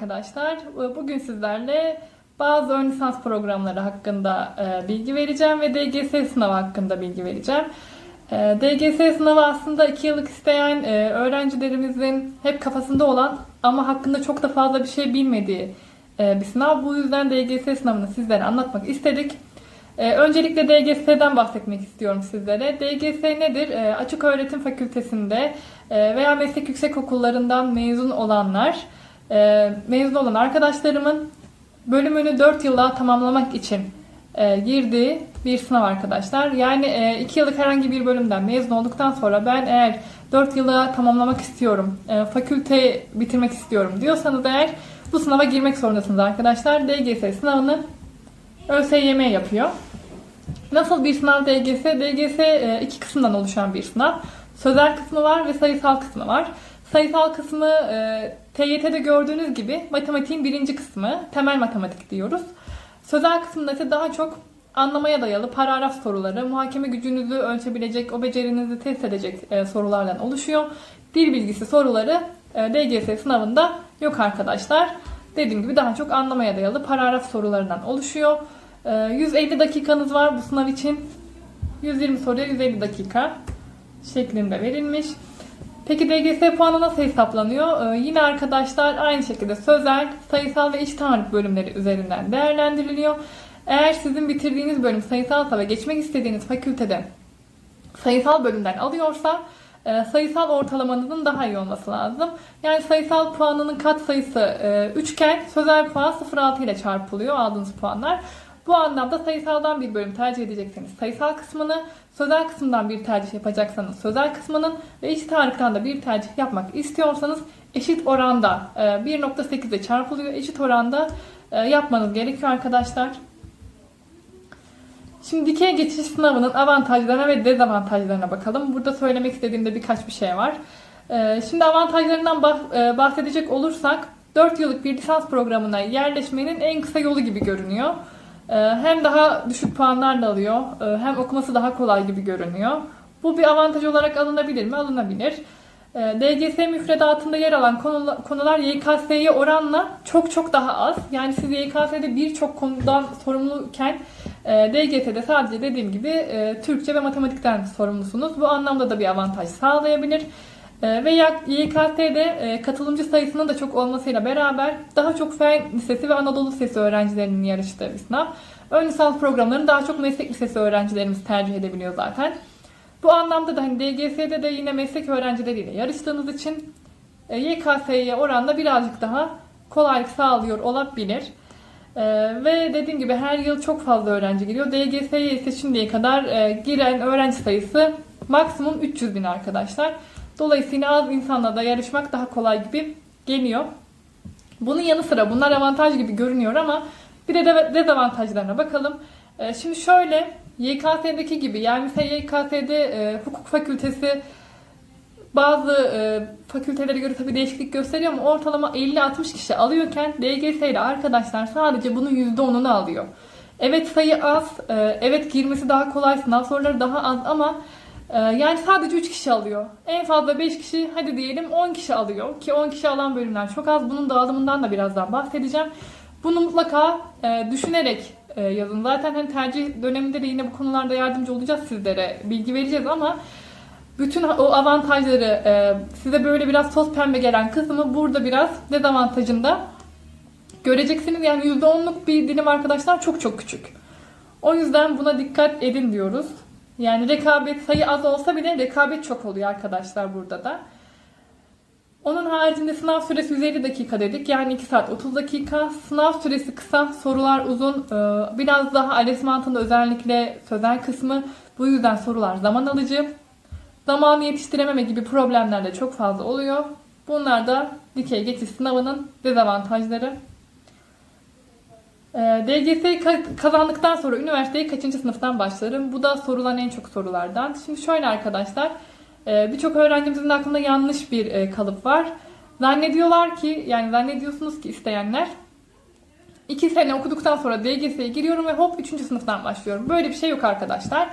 Arkadaşlar. Bugün sizlerle bazı ön lisans programları hakkında e, bilgi vereceğim ve DGS sınavı hakkında bilgi vereceğim. E, DGS sınavı aslında 2 yıllık isteyen e, öğrencilerimizin hep kafasında olan ama hakkında çok da fazla bir şey bilmediği bir sınav. Bu yüzden DGS sınavını sizlere anlatmak istedik. Öncelikle DGS'den bahsetmek istiyorum sizlere. DGS nedir? Açık Öğretim Fakültesinde veya meslek yüksekokullarından mezun olanlar, e, mezun olan arkadaşlarımın bölümünü 4 yılla tamamlamak için e, girdiği bir sınav arkadaşlar. Yani 2 yıllık herhangi bir bölümden mezun olduktan sonra ben eğer 4 yıla tamamlamak istiyorum, e, fakülte bitirmek istiyorum diyorsanız eğer bu sınava girmek zorundasınız arkadaşlar. DGS sınavını ÖSYM yapıyor. Nasıl bir sınav DGS? DGS e, iki kısımdan oluşan bir sınav. Sözel kısmı var ve sayısal kısmı var. Sayısal kısmı e, TYT'de gördüğünüz gibi matematiğin birinci kısmı. Temel matematik diyoruz. Sözel kısmında ise daha çok anlamaya dayalı paragraf soruları, muhakeme gücünüzü ölçebilecek, o becerinizi test edecek e, sorulardan oluşuyor. Dil bilgisi soruları e, DGS sınavında yok arkadaşlar. Dediğim gibi daha çok anlamaya dayalı paragraf sorularından oluşuyor. E, 150 dakikanız var bu sınav için. 120 soruya 150 dakika şeklinde verilmiş. Peki DGS puanı nasıl hesaplanıyor? Ee, yine arkadaşlar aynı şekilde sözel, sayısal ve iç tarih bölümleri üzerinden değerlendiriliyor. Eğer sizin bitirdiğiniz bölüm sayısalsa ve geçmek istediğiniz fakültede sayısal bölümden alıyorsa e, sayısal ortalamanızın daha iyi olması lazım. Yani sayısal puanının kat sayısı e, 3 iken sözel puan 0.6 ile çarpılıyor aldığınız puanlar. Bu anlamda sayısaldan bir bölüm tercih edecekseniz sayısal kısmını, sözel kısımdan bir tercih yapacaksanız sözel kısmının ve iç tarihten de bir tercih yapmak istiyorsanız eşit oranda e, 1.8 ile çarpılıyor. Eşit oranda e, yapmanız gerekiyor arkadaşlar. Şimdi dikey geçiş sınavının avantajlarına ve dezavantajlarına bakalım. Burada söylemek istediğimde birkaç bir şey var. Ee, Şimdi avantajlarından e, bahsedecek olursak 4 yıllık bir lisans programına yerleşmenin en kısa yolu gibi görünüyor. Ee, Hem daha düşük puanlarla alıyor, e, hem okuması daha kolay gibi görünüyor. Bu bir avantaj olarak alınabilir mi? Alınabilir. Ee, DGS müfredatında yer alan konula- konular YKS'ye oranla çok çok daha az. Yani siz YKS'de birçok konudan sorumluyken e, DGS'de sadece dediğim gibi e, Türkçe ve matematikten sorumlusunuz. Bu anlamda da bir avantaj sağlayabilir. E, Ve YKS'de e, katılımcı sayısının da çok olmasıyla beraber daha çok Fen Lisesi ve Anadolu Lisesi öğrencilerinin yarıştığı bir sınav. Ön lisans programlarını daha çok meslek lisesi öğrencilerimiz tercih edebiliyor zaten. Bu anlamda da hani DGS'de de yine meslek öğrencileriyle yarıştığınız için e, YKS'ye oranla birazcık daha kolaylık sağlıyor olabilir. E, ve dediğim gibi her yıl çok fazla öğrenci giriyor. DGS'ye ise şimdiye kadar e, giren öğrenci sayısı maksimum 300 bin arkadaşlar. Dolayısıyla az insanla da yarışmak daha kolay gibi geliyor. Bunun yanı sıra bunlar avantaj gibi görünüyor ama bir de de- dezavantajlarına bakalım. Ee, Şimdi şöyle YKS'deki gibi yani mesela YKS'de e, hukuk fakültesi bazı e, fakültelere göre tabii değişiklik gösteriyor ama ortalama 50-60 kişi alıyorken DGS ile arkadaşlar sadece bunun %10'unu alıyor. Evet sayı az, e, evet girmesi daha kolay, sınav soruları daha az ama yani sadece 3 kişi alıyor. En fazla 5 kişi hadi diyelim 10 kişi alıyor ki 10 kişi alan bölümler çok az. Bunun dağılımından da birazdan bahsedeceğim. Bunu mutlaka e, düşünerek e, yazın. Zaten hani tercih döneminde de yine bu konularda yardımcı olacağız sizlere. Bilgi vereceğiz ama bütün o avantajları e, size böyle biraz toz pembe gelen kısmı burada biraz dezavantajında göreceksiniz. Yani %10'luk bir dilim arkadaşlar çok çok küçük. O yüzden buna dikkat edin diyoruz. Yani rekabet sayı az olsa bile rekabet çok oluyor arkadaşlar burada da. Onun haricinde sınav süresi 150 dakika dedik. Yani 2 saat 30 dakika. Sınav süresi kısa, sorular uzun. Ee, Biraz daha ALES mantığında özellikle sözel kısmı. Bu yüzden sorular zaman alıcı. Zamanı yetiştirememe gibi problemler de çok fazla oluyor. Bunlar da dikey geçiş sınavının dezavantajları. Ee, DGS'yi ka- kazandıktan sonra üniversiteyi kaçıncı sınıftan başlarım? Bu da sorulan en çok sorulardan. Şimdi şöyle arkadaşlar, e, birçok öğrencimizin aklında yanlış bir e, kalıp var. Zannediyorlar ki, yani zannediyorsunuz ki isteyenler, 2 sene okuduktan sonra DGS'ye giriyorum ve hop 3. sınıftan başlıyorum. Böyle bir şey yok arkadaşlar.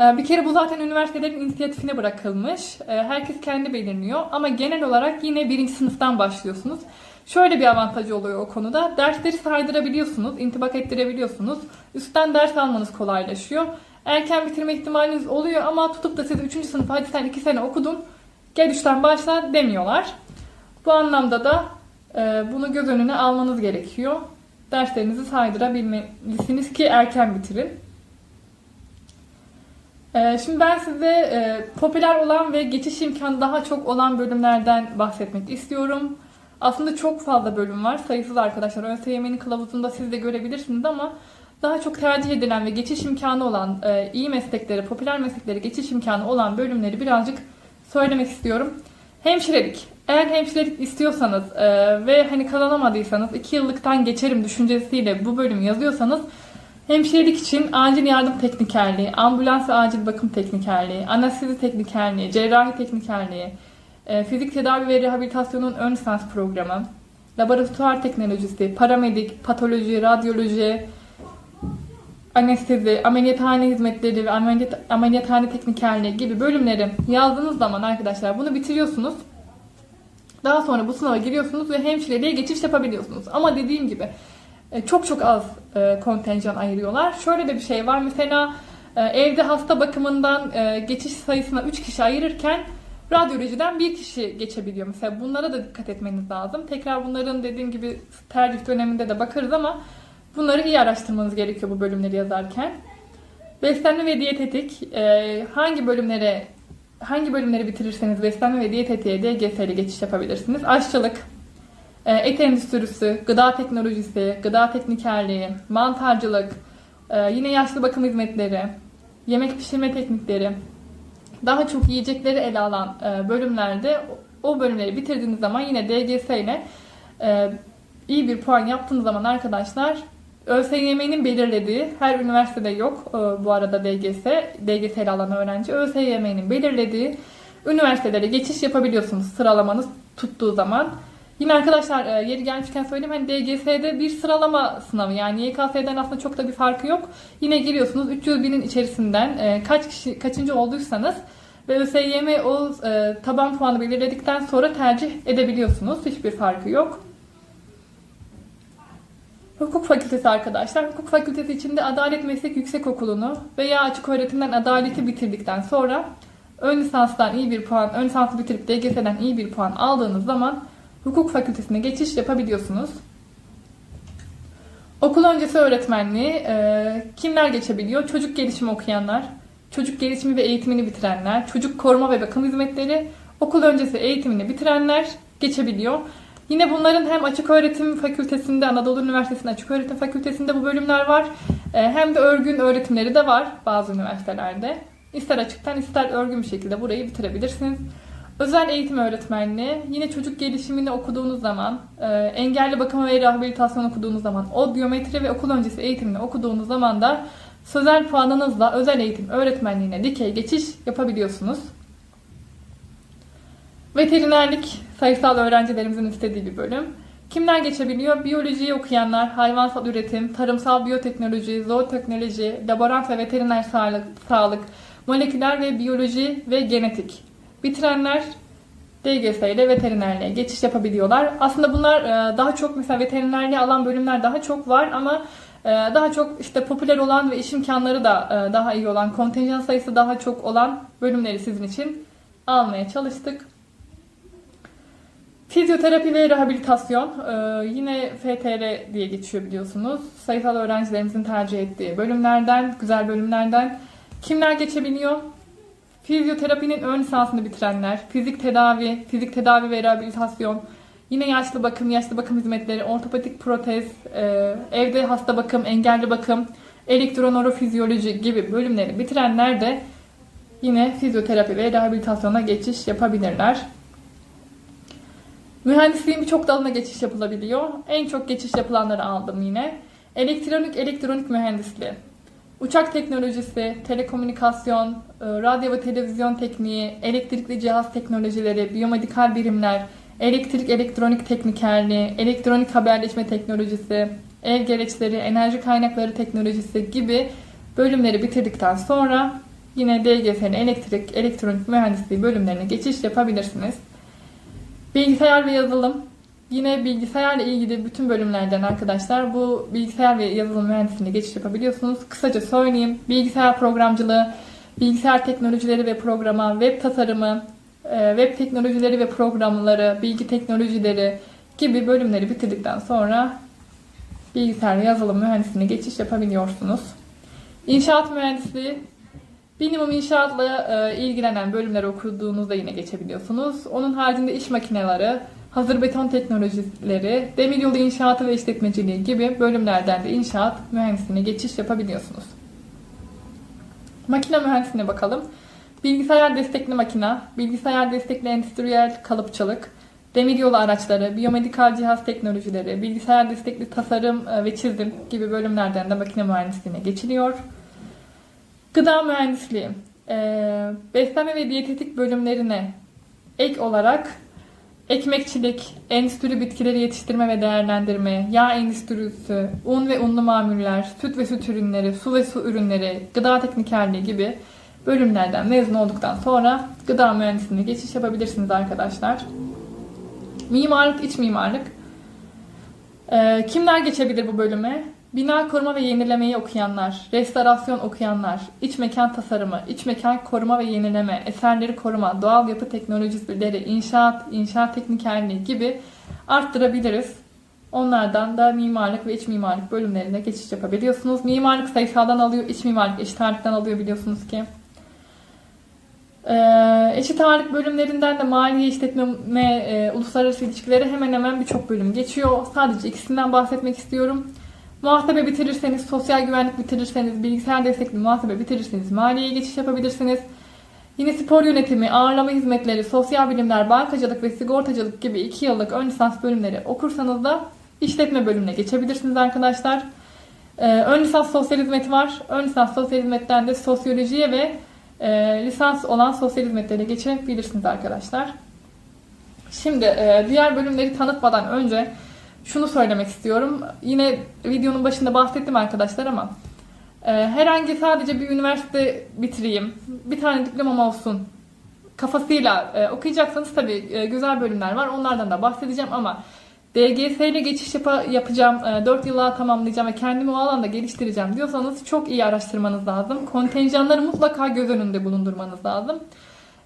Ee, Bir kere bu zaten üniversitelerin inisiyatifine bırakılmış. Ee, Herkes kendi belirliyor ama genel olarak yine birinci sınıftan başlıyorsunuz. Şöyle bir avantajı oluyor o konuda. Dersleri saydırabiliyorsunuz, intibak ettirebiliyorsunuz. Üstten ders almanız kolaylaşıyor. Erken bitirme ihtimaliniz oluyor ama tutup da siz 3. sınıf hadi sen 2 sene okudun gel üçten başla demiyorlar. Bu anlamda da e, bunu göz önüne almanız gerekiyor. Derslerinizi saydırabilmelisiniz ki erken bitirin. E, şimdi ben size e, popüler olan ve geçiş imkanı daha çok olan bölümlerden bahsetmek istiyorum. Aslında çok fazla bölüm var. Sayısız arkadaşlar. ÖSYM'nin kılavuzunda siz de görebilirsiniz ama daha çok tercih edilen ve geçiş imkanı olan e, iyi meslekleri, popüler meslekleri geçiş imkanı olan bölümleri birazcık söylemek istiyorum. Hemşirelik. Eğer hemşirelik istiyorsanız e, ve hani kazanamadıysanız 2 yıllıktan geçerim düşüncesiyle bu bölümü yazıyorsanız hemşirelik için acil yardım teknikerliği, ambulans ve acil bakım teknikerliği, anestezi teknikerliği, cerrahi teknikerliği, fizik tedavi ve rehabilitasyonun ön lisans programı, laboratuvar teknolojisi, paramedik, patoloji, radyoloji, anestezi, ameliyathane hizmetleri ve ameliyat, ameliyathane teknikerliği gibi bölümleri yazdığınız zaman arkadaşlar bunu bitiriyorsunuz. Daha sonra bu sınava giriyorsunuz ve hemşireliğe geçiş yapabiliyorsunuz. Ama dediğim gibi e, çok çok az e, kontenjan ayırıyorlar. Şöyle de bir şey var. Mesela e, evde hasta bakımından geçiş sayısına 3 kişi ayırırken radyolojiden bir kişi geçebiliyor. Mesela bunlara da dikkat etmeniz lazım. Tekrar bunların dediğim gibi tercih döneminde de bakarız ama bunları iyi araştırmanız gerekiyor bu bölümleri yazarken. Beslenme ve diyetetik e, hangi bölümlere hangi bölümleri bitirirseniz beslenme ve diyetetiğe DGS geçiş yapabilirsiniz. Aşçılık, e, et endüstrisi, gıda teknolojisi, gıda teknikerliği, mantarcılık, e, yine yaşlı bakım hizmetleri, yemek pişirme teknikleri, daha çok yiyecekleri ele alan e, bölümlerde o bölümleri bitirdiğiniz zaman yine DGS ile e, iyi bir puan yaptığınız zaman arkadaşlar ÖSYM'nin belirlediği her üniversitede yok e, bu arada DGS, DGS ile alan öğrenci ÖSYM'nin belirlediği üniversitelere geçiş yapabiliyorsunuz sıralamanız tuttuğu zaman. Yine arkadaşlar e, yeri gelmişken söyleyeyim hani DGS'de bir sıralama sınavı yani YKS'den aslında çok da bir farkı yok. Yine giriyorsunuz 300 binin içerisinden e, kaç kişi kaçıncı olduysanız ve ÖSYM o e, taban puanı belirledikten sonra tercih edebiliyorsunuz. Hiçbir farkı yok. Hukuk fakültesi arkadaşlar. Hukuk fakültesi içinde Adalet Meslek Yüksekokulu'nu veya açık öğretimden adaleti bitirdikten sonra ön lisanstan iyi bir puan, ön lisansı bitirip DGS'den iyi bir puan aldığınız zaman hukuk fakültesine geçiş yapabiliyorsunuz. Okul öncesi öğretmenliği e, kimler geçebiliyor? Çocuk gelişimi okuyanlar, çocuk gelişimi ve eğitimini bitirenler, çocuk koruma ve bakım hizmetleri, okul öncesi eğitimini bitirenler geçebiliyor. Yine bunların hem açık öğretim fakültesinde, Anadolu Üniversitesi'nin açık öğretim fakültesinde bu bölümler var. E, hem de örgün öğretimleri de var bazı üniversitelerde. İster açıktan ister örgün bir şekilde burayı bitirebilirsiniz. Özel eğitim öğretmenliği, yine çocuk gelişimini okuduğunuz zaman, e, engelli bakım ve rehabilitasyon okuduğunuz zaman, o biyometri ve okul öncesi eğitimini okuduğunuz zaman da sözel puanınızla özel eğitim öğretmenliğine dikey geçiş yapabiliyorsunuz. Veterinerlik sayısal öğrencilerimizin istediği bir bölüm. Kimler geçebiliyor? Biyolojiyi okuyanlar, hayvansal üretim, tarımsal biyoteknoloji, zooteknoloji, laborant ve veteriner sağlık, sağlık, moleküler ve biyoloji ve genetik. Bitirenler DGS ile veterinerliğe geçiş yapabiliyorlar. Aslında bunlar e, daha çok mesela veterinerliğe alan bölümler daha çok var ama e, daha çok işte popüler olan ve iş imkanları da e, daha iyi olan, kontenjan sayısı daha çok olan bölümleri sizin için almaya çalıştık. Fizyoterapi ve rehabilitasyon yine FTR diye geçiyor biliyorsunuz. Sayısal öğrencilerimizin tercih ettiği bölümlerden, güzel bölümlerden. Kimler geçebiliyor? Fizyoterapinin ön lisansını bitirenler, fizik tedavi, fizik tedavi ve rehabilitasyon, yine yaşlı bakım, yaşlı bakım hizmetleri, ortopedik protez, e, evde hasta bakım, engelli bakım, elektronorofizyoloji gibi bölümleri bitirenler de yine fizyoterapi ve rehabilitasyona geçiş yapabilirler. Mühendisliğin birçok dalına geçiş yapılabiliyor. En çok geçiş yapılanları aldım yine. Elektronik elektronik mühendisliği. Uçak teknolojisi, telekomünikasyon, e, radyo ve televizyon tekniği, elektrikli cihaz teknolojileri, biyomedikal birimler, elektrik elektronik teknikerliği, elektronik haberleşme teknolojisi, ev gereçleri, enerji kaynakları teknolojisi gibi bölümleri bitirdikten sonra yine DGS'nin elektrik, elektronik mühendisliği bölümlerine geçiş yapabilirsiniz. Bilgisayar ve yazılım, Yine bilgisayarla ilgili bütün bölümlerden arkadaşlar bu bilgisayar ve yazılım mühendisliğine geçiş yapabiliyorsunuz. Kısaca söyleyeyim. Bilgisayar programcılığı, bilgisayar teknolojileri ve programa, web tasarımı, e, web teknolojileri ve programları, bilgi teknolojileri gibi bölümleri bitirdikten sonra bilgisayar ve yazılım mühendisliğine geçiş yapabiliyorsunuz. İnşaat mühendisliği Minimum inşaatla e, ilgilenen bölümleri okuduğunuzda yine geçebiliyorsunuz. Onun haricinde iş makineleri, hazır beton teknolojileri, demiryolu inşaatı ve işletmeciliği gibi bölümlerden de inşaat mühendisliğine geçiş yapabiliyorsunuz. Makine mühendisliğine bakalım. Bilgisayar destekli makina, bilgisayar destekli endüstriyel kalıpçılık, demiryolu araçları, biyomedikal cihaz teknolojileri, bilgisayar destekli tasarım e, ve çizim gibi bölümlerden de makine mühendisliğine geçiliyor. Gıda mühendisliği, e, beslenme ve diyetetik bölümlerine ek olarak ekmekçilik, endüstri bitkileri yetiştirme ve değerlendirme, yağ endüstrisi, un ve unlu mamuller, süt ve süt ürünleri, su ve su ürünleri, gıda teknikerliği gibi bölümlerden mezun olduktan sonra gıda mühendisliğine geçiş yapabilirsiniz arkadaşlar. Mimarlık, iç mimarlık. Ee, kimler geçebilir bu bölüme? Bina koruma ve yenilemeyi okuyanlar, restorasyon okuyanlar, iç mekan tasarımı, iç mekan koruma ve yenileme, eserleri koruma, doğal yapı teknolojileri, inşaat, inşaat teknikerliği gibi arttırabiliriz. Onlardan da mimarlık ve iç mimarlık bölümlerine geçiş yapabiliyorsunuz. Mimarlık sayısaldan alıyor, iç mimarlık eşit ağırlıktan alıyor biliyorsunuz ki. Ee, eşit ağırlık bölümlerinden de maliye işletme e, uluslararası ilişkileri hemen hemen birçok bölüm geçiyor. Sadece ikisinden bahsetmek istiyorum. Muhasebe bitirirseniz, sosyal güvenlik bitirirseniz, bilgisayar destekli muhasebe bitirirseniz maliyeye geçiş yapabilirsiniz. Yine spor yönetimi, ağırlama hizmetleri, sosyal bilimler, bankacılık ve sigortacılık gibi 2 yıllık ön lisans bölümleri okursanız da işletme bölümüne geçebilirsiniz arkadaşlar. Ee, ön lisans sosyal hizmet var. Ön lisans sosyal hizmetten de sosyolojiye ve e, lisans olan sosyal hizmetlere geçebilirsiniz arkadaşlar. Şimdi e, diğer bölümleri tanıtmadan önce şunu söylemek istiyorum. Yine videonun başında bahsettim arkadaşlar ama e, herhangi sadece bir üniversite bitireyim, bir tane diplomam olsun kafasıyla e, okuyacaksanız tabii e, güzel bölümler var. Onlardan da bahsedeceğim ama DGS ile geçiş yapa- yapacağım, e, 4 yıla tamamlayacağım ve kendimi o alanda geliştireceğim diyorsanız çok iyi araştırmanız lazım. Kontenjanları mutlaka göz önünde bulundurmanız lazım.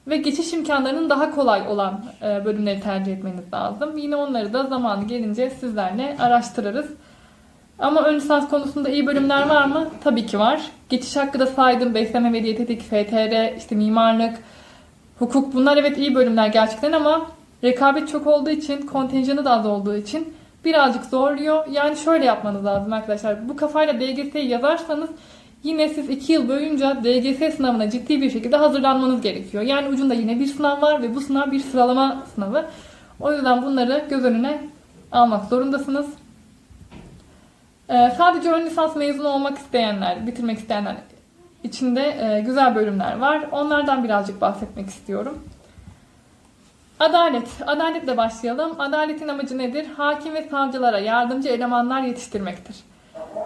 Ve geçiş imkanlarının daha kolay olan e, bölümleri tercih etmeniz lazım. Yine onları da zamanı gelince sizlerle araştırırız. Ama ön lisans konusunda iyi bölümler var mı? Tabii ki var. Geçiş hakkı da saydım. Besleme ve diyetetik, FTR, işte mimarlık, hukuk bunlar evet iyi bölümler gerçekten ama rekabet çok olduğu için, kontenjanı da az olduğu için birazcık zorluyor. Yani şöyle yapmanız lazım arkadaşlar. Bu kafayla DGS'yi yazarsanız yine siz 2 yıl boyunca DGS sınavına ciddi bir şekilde hazırlanmanız gerekiyor. Yani ucunda yine bir sınav var ve bu sınav bir sıralama sınavı. O yüzden bunları göz önüne almak zorundasınız. Ee, sadece ön lisans mezunu olmak isteyenler, bitirmek isteyenler içinde e, güzel bölümler var. Onlardan birazcık bahsetmek istiyorum. Adalet. Adaletle başlayalım. Adaletin amacı nedir? Hakim ve savcılara yardımcı elemanlar yetiştirmektir.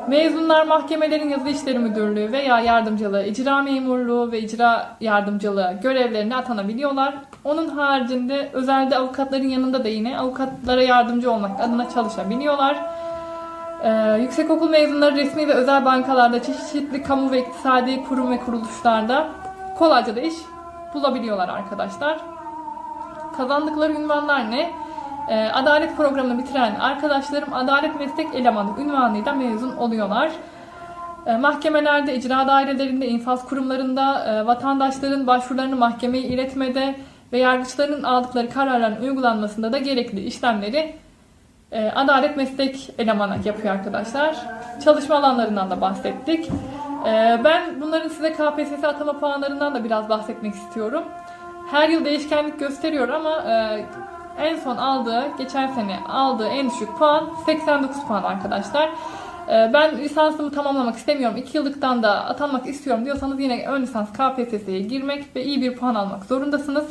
Mezunlar mahkemelerin yazı işleri müdürlüğü veya yardımcılığı, icra memurluğu ve icra yardımcılığı görevlerine atanabiliyorlar. Onun haricinde özelde avukatların yanında da yine avukatlara yardımcı olmak adına çalışabiliyorlar. Ee, yüksekokul mezunları resmi ve özel bankalarda, çeşitli kamu ve iktisadi kurum ve kuruluşlarda kolayca da iş bulabiliyorlar arkadaşlar. Kazandıkları ünvanlar ne? Ee, adalet programını bitiren arkadaşlarım adalet meslek elemanı ünvanıyla mezun oluyorlar. Ee, mahkemelerde, icra dairelerinde, infaz kurumlarında e, vatandaşların başvurularını mahkemeye iletmede ve yargıçların aldıkları kararların uygulanmasında da gerekli işlemleri e, adalet meslek elemanı yapıyor arkadaşlar. Çalışma alanlarından da bahsettik. E, ben bunların size KPSS atama puanlarından da biraz bahsetmek istiyorum. Her yıl değişkenlik gösteriyor ama en son aldığı, geçen sene aldığı en düşük puan 89 puan arkadaşlar. E, ben lisansımı tamamlamak istemiyorum, 2 yıllıktan da atanmak istiyorum diyorsanız yine ön lisans KPSS'ye girmek ve iyi bir puan almak zorundasınız.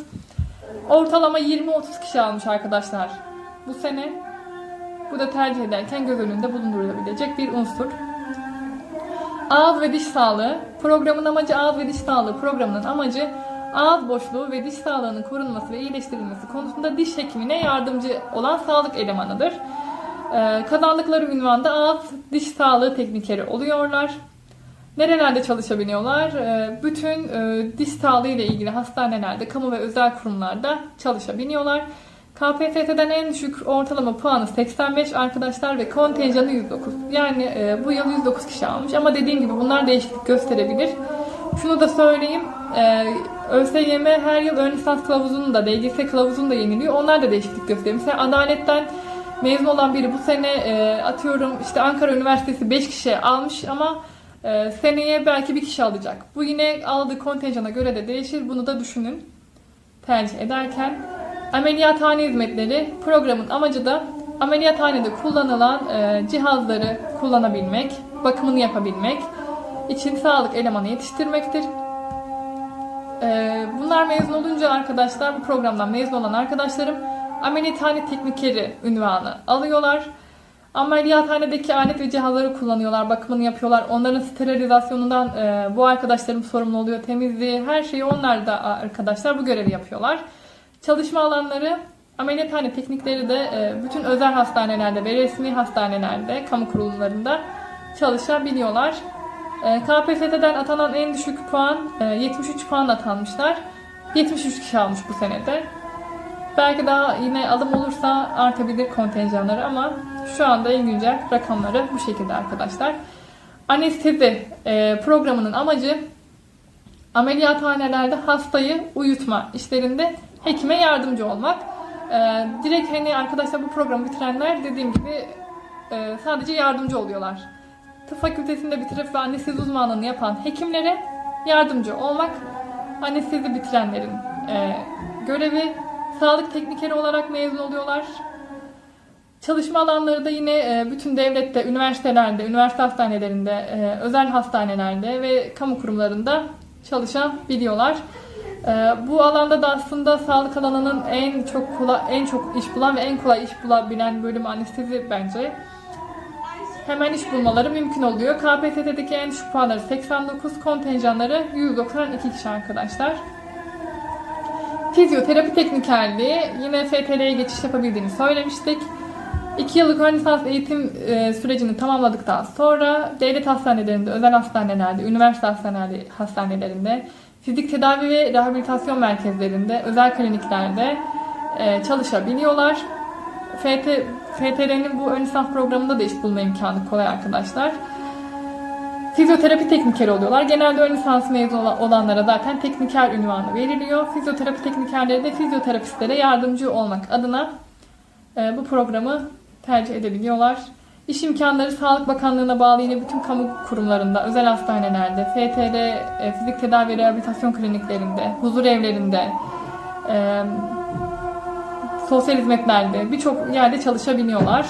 Ortalama 20-30 kişi almış arkadaşlar bu sene. Bu da tercih ederken göz önünde bulundurulabilecek bir unsur. Ağız ve diş sağlığı. Programın amacı ağız ve diş sağlığı programının amacı ağız boşluğu ve diş sağlığının korunması ve iyileştirilmesi konusunda diş hekimine yardımcı olan sağlık elemanıdır. Ee, kazandıkları ünvanda ağız diş sağlığı teknikeri oluyorlar. Nerelerde çalışabiliyorlar? Ee, bütün e, diş sağlığı ile ilgili hastanelerde, kamu ve özel kurumlarda çalışabiliyorlar. KPSS'den en düşük ortalama puanı 85 arkadaşlar ve kontenjanı 109. Yani e, bu yıl 109 kişi almış ama dediğim gibi bunlar değişiklik gösterebilir. Şunu da söyleyeyim. E, ÖSYM her yıl ön lisans kılavuzunu da, DGS kılavuzunu da yeniliyor. Onlar da değişiklik gösteriyor. Mesela adaletten mezun olan biri bu sene e, atıyorum işte Ankara Üniversitesi 5 kişi almış ama e, seneye belki bir kişi alacak. Bu yine aldığı kontenjana göre de değişir. Bunu da düşünün tercih ederken. Ameliyathane hizmetleri programın amacı da ameliyathanede kullanılan e, cihazları kullanabilmek, bakımını yapabilmek için sağlık elemanı yetiştirmektir. E, bunlar mezun olunca arkadaşlar, bu programdan mezun olan arkadaşlarım ameliyathane teknikeri ünvanı alıyorlar. Ameliyathanedeki alet ve cihazları kullanıyorlar, bakımını yapıyorlar. Onların sterilizasyonundan e, bu arkadaşlarım sorumlu oluyor. Temizliği, her şeyi onlar da arkadaşlar bu görevi yapıyorlar. Çalışma alanları, ameliyathane teknikleri de e, bütün özel hastanelerde ve resmi hastanelerde, kamu kurumlarında çalışabiliyorlar. E, KPSS'den atanan en düşük puan e, 73 puan atanmışlar. 73 kişi almış bu senede. Belki daha yine alım olursa artabilir kontenjanları ama şu anda en güncel rakamları bu şekilde arkadaşlar. Anestezi e, programının amacı ameliyathanelerde hastayı uyutma işlerinde hekime yardımcı olmak. E, direkt hani arkadaşlar bu programı bitirenler dediğim gibi e, sadece yardımcı oluyorlar. Tıp fakültesinde bitirip ve anestezi uzmanlığını yapan hekimlere yardımcı olmak anestezi bitirenlerin e, görevi. Sağlık teknikeri olarak mezun oluyorlar. Çalışma alanları da yine e, bütün devlette, üniversitelerde, üniversite hastanelerinde, e, özel hastanelerde ve kamu kurumlarında çalışabiliyorlar. E, Bu alanda da aslında sağlık alanının en çok kolay, en çok iş bulan ve en kolay iş bulabilen bölümü anestezi bence. Hemen iş bulmaları mümkün oluyor. KPSS'deki en düşük puanları 89, kontenjanları 192 kişi arkadaşlar. Fizyoterapi teknikerliği yine FTL'ye geçiş yapabildiğini söylemiştik. 2 yıllık ön lisans eğitim e, sürecini tamamladıktan sonra devlet hastanelerinde, özel hastanelerde, üniversite hastaneleri, hastanelerinde, fizik tedavi ve rehabilitasyon merkezlerinde, özel kliniklerde e, çalışabiliyorlar. FT, FTR'nin bu ön lisans programında da iş bulma imkanı kolay arkadaşlar. Fizyoterapi teknikeri oluyorlar. Genelde ön lisans mezun olanlara zaten tekniker ünvanı veriliyor. Fizyoterapi teknikerleri de fizyoterapistlere yardımcı olmak adına e, bu programı tercih edebiliyorlar. İş imkanları Sağlık Bakanlığı'na bağlı yine bütün kamu kurumlarında, özel hastanelerde, FTR, e, fizik tedavi rehabilitasyon kliniklerinde, huzur evlerinde, e, sosyal hizmetlerde birçok yerde çalışabiliyorlar.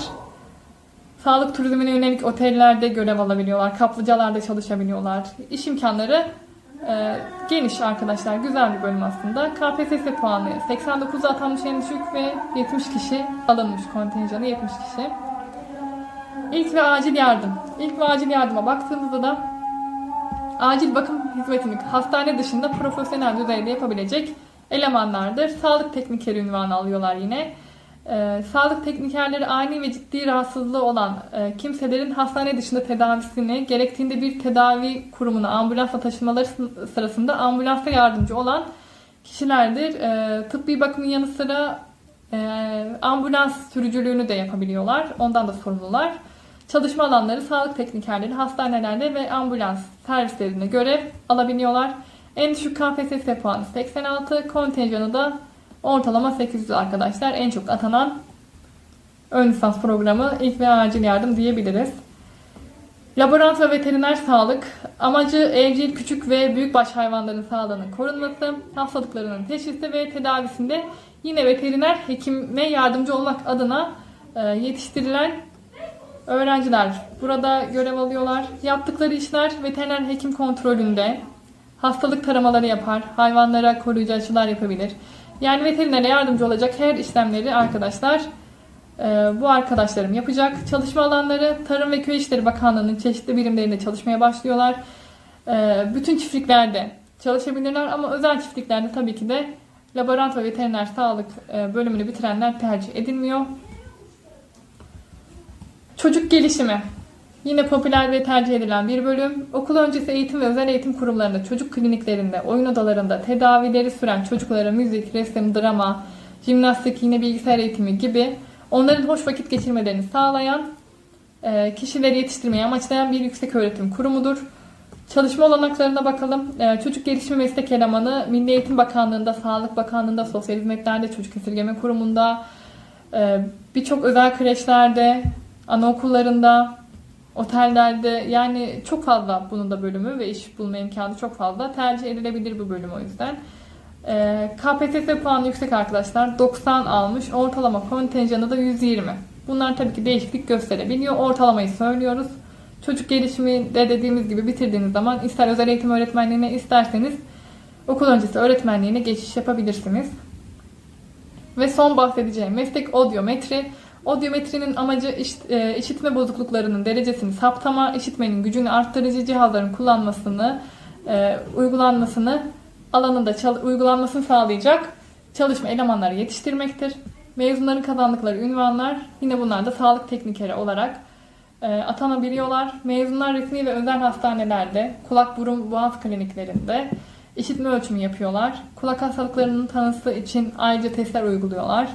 Sağlık turizmine yönelik otellerde görev alabiliyorlar, kaplıcalarda çalışabiliyorlar. İş imkanları e, geniş arkadaşlar, güzel bir bölüm aslında. KPSS puanı 89 atanmış en düşük ve 70 kişi alınmış kontenjanı 70 kişi. İlk ve acil yardım. İlk ve acil yardıma baktığımızda da acil bakım hizmetini hastane dışında profesyonel düzeyde yapabilecek elemanlardır. Sağlık teknikeri ünvanı alıyorlar yine. Ee, sağlık teknikerleri ani ve ciddi rahatsızlığı olan e, kimselerin hastane dışında tedavisini gerektiğinde bir tedavi kurumuna ambulansla taşınmaları sı- sırasında ambulansa yardımcı olan kişilerdir. Ee, tıbbi bakımın yanı sıra e, ambulans sürücülüğünü de yapabiliyorlar. Ondan da sorumlular. Çalışma alanları sağlık teknikerleri hastanelerde ve ambulans servislerinde görev alabiliyorlar. En düşük KPSS puanı 86, kontenjanı da ortalama 800 arkadaşlar. En çok atanan ön lisans programı ilk ve acil yardım diyebiliriz. Laborant ve veteriner sağlık amacı evcil küçük ve büyükbaş hayvanların sağlığının korunması, hastalıklarının teşhisi ve tedavisinde yine veteriner hekime yardımcı olmak adına e, yetiştirilen öğrenciler burada görev alıyorlar. Yaptıkları işler veteriner hekim kontrolünde hastalık taramaları yapar, hayvanlara koruyucu aşılar yapabilir. Yani veterinere yardımcı olacak her işlemleri arkadaşlar e, bu arkadaşlarım yapacak. Çalışma alanları Tarım ve Köy İşleri Bakanlığı'nın çeşitli birimlerinde çalışmaya başlıyorlar. E, bütün çiftliklerde çalışabilirler ama özel çiftliklerde tabii ki de laboratuvar veteriner sağlık e, bölümünü bitirenler tercih edilmiyor. Çocuk gelişimi. Yine popüler ve tercih edilen bir bölüm. Okul öncesi eğitim ve özel eğitim kurumlarında, çocuk kliniklerinde, oyun odalarında tedavileri süren çocuklara müzik, resim, drama, jimnastik, yine bilgisayar eğitimi gibi onların hoş vakit geçirmelerini sağlayan, e, kişileri yetiştirmeyi amaçlayan bir yüksek öğretim kurumudur. Çalışma olanaklarına bakalım. E, Çocuk Gelişimi Meslek Elemanı Milli Eğitim Bakanlığı'nda, Sağlık Bakanlığı'nda, Sosyal Hizmetler'de, Çocuk Esirgeme Kurumu'nda, e, birçok özel kreşlerde, anaokullarında, otellerde yani çok fazla bunun da bölümü ve iş bulma imkanı çok fazla. Tercih edilebilir bu bölüm o yüzden. Ee, KPSS puanı yüksek arkadaşlar 90 almış. Ortalama kontenjanı da 120. Bunlar tabii ki değişiklik gösterebiliyor. Ortalamayı söylüyoruz. Çocuk gelişimi de dediğimiz gibi bitirdiğiniz zaman ister özel eğitim öğretmenliğine isterseniz okul öncesi öğretmenliğine geçiş yapabilirsiniz. Ve son bahsedeceğim meslek odyometri. Odyometrinin amacı e, işitme bozukluklarının derecesini saptama, işitmenin gücünü arttırıcı cihazların kullanmasını, e, uygulanmasını alanında uygulanmasını sağlayacak çalışma elemanları yetiştirmektir. Mezunların kazandıkları ünvanlar yine bunlar da sağlık teknikeri olarak e, atanabiliyorlar. Mezunlar resmi ve özel hastanelerde, kulak burun boğaz kliniklerinde işitme ölçümü yapıyorlar. Kulak hastalıklarının tanısı için ayrıca testler uyguluyorlar.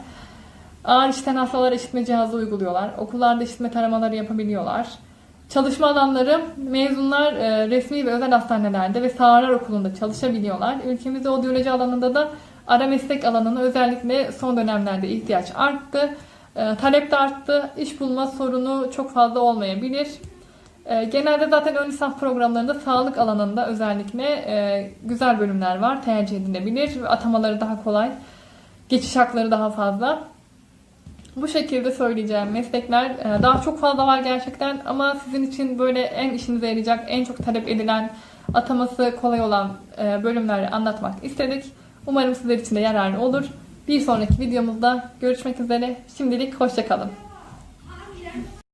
Ağır işiten hastalara işitme cihazı uyguluyorlar. Okullarda işitme taramaları yapabiliyorlar. Çalışma alanları mezunlar e, resmi ve özel hastanelerde ve sağırlar okulunda çalışabiliyorlar. Ülkemizde odyoloji alanında da ara meslek alanına özellikle son dönemlerde ihtiyaç arttı. E, talep de arttı. İş bulma sorunu çok fazla olmayabilir. E, genelde zaten ön lisans programlarında sağlık alanında özellikle e, güzel bölümler var. Tercih edilebilir. Atamaları daha kolay. Geçiş hakları daha fazla. Bu şekilde söyleyeceğim meslekler e, daha çok fazla var gerçekten ama sizin için böyle en işinize yarayacak, en çok talep edilen, ataması kolay olan e, bölümleri anlatmak istedik. Umarım sizler için de yararlı olur. Bir sonraki videomuzda görüşmek üzere. Şimdilik hoşçakalın.